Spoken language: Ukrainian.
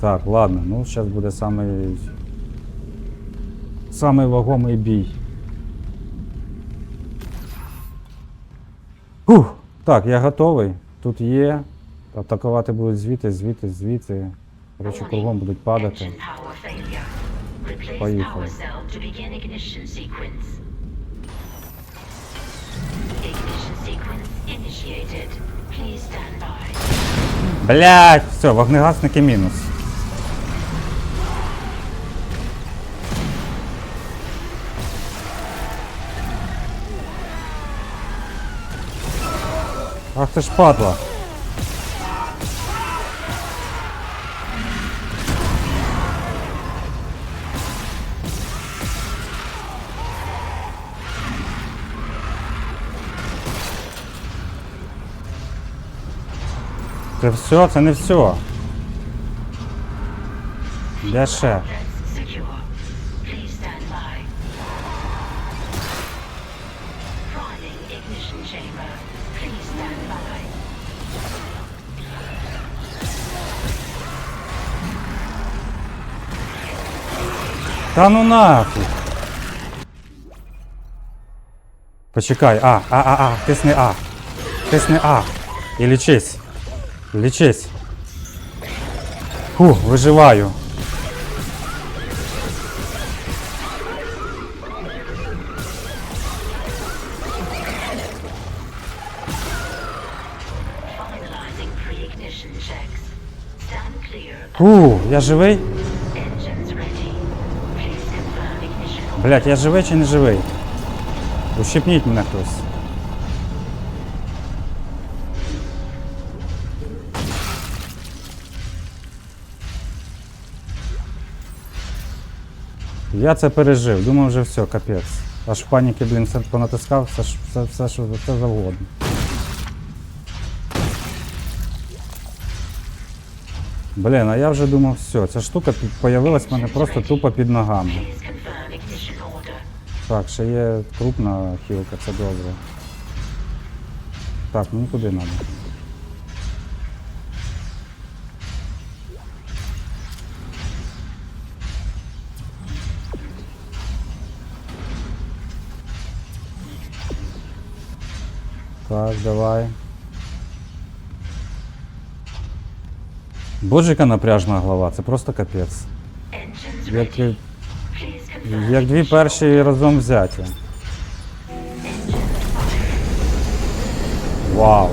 Так, ладно, ну зараз буде самий. Самий вагомий бій. Фух, так, я готовий. Тут є. Атакувати будуть звідти, звідти, звідти. Коротше, кругом будуть падати. Поїхали. Блять, все, вогнегасники мінус. Ах ти ж падла. Це все, це не все. Де ще? Chamber. Та ну нафіг. Почекай, А, А, А, А, тисни А. Тисни А. І лічись. Лічись. Фу, виживаю. Фу, я живий? Блять, я живий чи не живий? Ущипніть мене хтось. Я це пережив, думав вже все, капець. Аж в паніки, блін, все понатискав, все, все, все, все завгодно. Блін, а я вже думав, все, ця штука появилась в мене просто тупо під ногами. Так, ще є крупна хілка, це добре. Так, ну куди треба? Так, давай. Боже, яка напряжна голова, це просто капець. Як, як дві перші разом взяті. Вау.